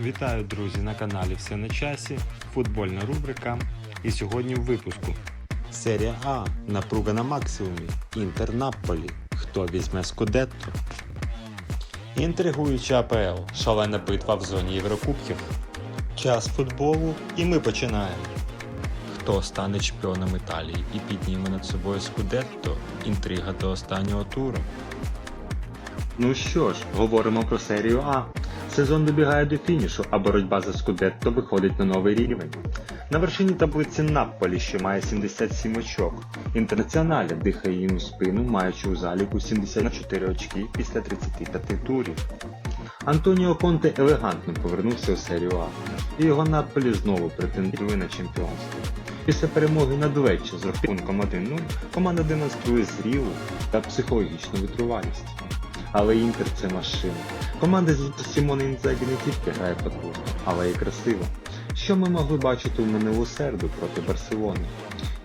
Вітаю, друзі, на каналі Все на часі, футбольна рубрика. І сьогодні в випуску. Серія А. Напруга на максимумі. Інтер Наполі. Хто візьме Скудетто? Інтригуюча АПЛ. Шалена битва в зоні Єврокубків. Час футболу і ми починаємо. Хто стане чемпіоном Італії і підніме над собою Скудетто? Інтрига до останнього туру. Ну що ж, говоримо про серію А. Сезон добігає до фінішу, а боротьба за Скудетто виходить на новий рівень. На вершині таблиці Наполі, що має 77 очок. Інтернаціоналя дихає їм у спину, маючи у заліку 74 очки після 35 турів. Антоніо Конте елегантно повернувся у серію А, і його Наполі знову претендує на чемпіонство. Після перемоги над Леччо з рахунком 1-0 команда демонструє зрілу та психологічну витривалість. Але Інтер це машина. Команда з Сімоне Інзагі не тільки грає потужно, але й красиво. Що ми могли бачити у минулу середу проти Барселони?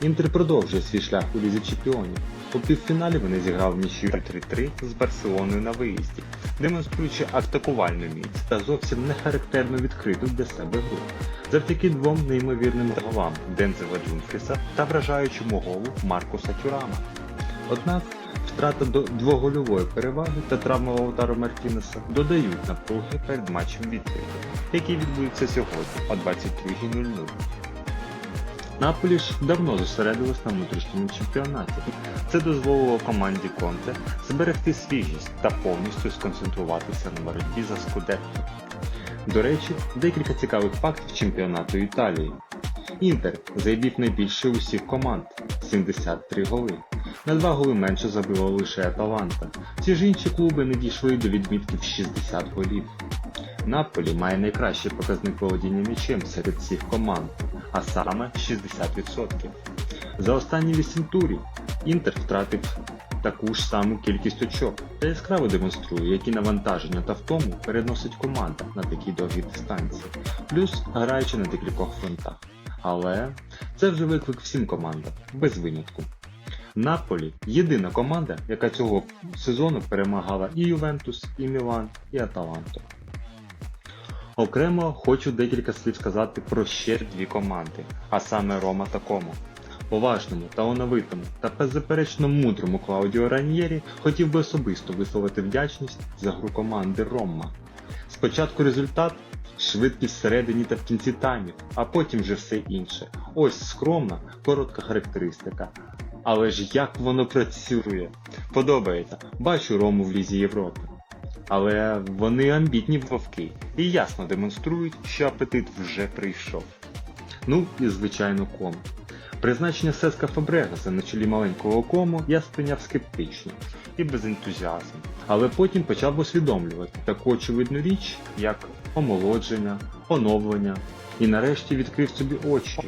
Інтер продовжує свій шлях у Лізі Чемпіонів. У півфіналі вони зіграли нічию 3-3 з Барселоною на виїзді, демонструючи атакувальну міць та зовсім не характерно відкриту для себе гру. Завдяки двом неймовірним голам Дензела Джунфріса та вражаючому голу Маркуса Тюрама. Однак втрата до двогольової переваги та травма Лаутаро Мартінеса додають напруги перед матчем відкриту, який відбудеться сьогодні о 22.00. Наполі ж давно зосередилась на внутрішньому чемпіонаті. Це дозволило команді Конте зберегти свіжість та повністю сконцентруватися на боротьбі за Скудетто. До речі, декілька цікавих фактів чемпіонату Італії. Інтер забив найбільше усіх команд 73 голи. На два голи менше забило лише Аталанта. Ці ж інші клуби не дійшли до відмітків 60 голів. Наполі має найкращий показник володіння м'ячем серед всіх команд, а саме 60%. За останні 8 турів Інтер втратив таку ж саму кількість очок та яскраво демонструє, які навантаження та втому переносить команда на такій довгій дистанції, плюс граючи на декількох фронтах. Але це вже виклик всім командам, без винятку. Наполі єдина команда, яка цього сезону перемагала і Ювентус, і Мілан, і Аталанту. Окремо хочу декілька слів сказати про ще дві команди, а саме Рома та Комо. Поважному, талановитому та беззаперечно мудрому Клаудіо Раньєрі хотів би особисто висловити вдячність за гру команди Рома. Спочатку результат, швидкість всередині та в кінці таймів, а потім вже все інше. Ось скромна, коротка характеристика. Але ж як воно працює? Подобається. Бачу Рому в Лізі Європи. Але вони амбітні вовки і ясно демонструють, що апетит вже прийшов. Ну і звичайно ком. Призначення Сеска Фабрегаса на чолі маленького кому я сприйняв скептично і без ентузіазму. Але потім почав усвідомлювати таку очевидну річ, як омолодження, оновлення, і нарешті відкрив собі очі.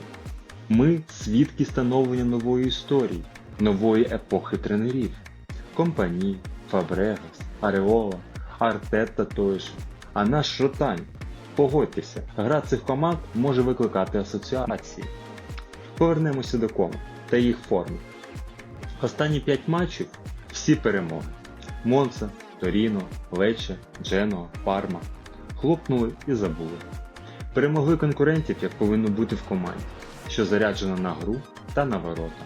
Ми свідки становлення нової історії, нової епохи тренерів. Компані, Фабрегас, Ареола, Артета же. А наш Ротань. Погодьтеся, гра цих команд може викликати асоціації. Повернемося до кома та їх форми. Останні 5 матчів всі перемоги. Монца, Торіно, Лече, Джено, Парма. Хлопнули і забули. Перемогли конкурентів, як повинно бути в команді, що заряджена на гру та на ворота.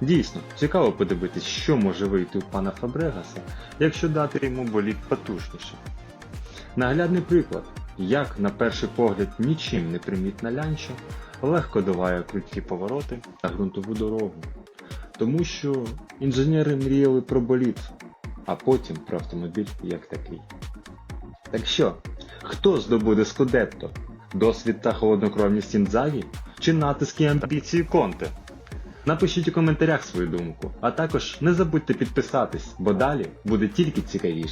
Дійсно, цікаво подивитись, що може вийти у пана Фабрегаса, якщо дати йому боліт потужніше. Наглядний приклад, як на перший погляд нічим не примітна лянча, легко долає круткі повороти та ґрунтову дорогу. Тому що інженери мріяли про боліт, а потім про автомобіль як такий. Так що, хто здобуде Скудетто? Досвід та холоднокровність Інзагі? Чи натиски амбіції Конте? Напишіть у коментарях свою думку, а також не забудьте підписатись, бо далі буде тільки цікавіше.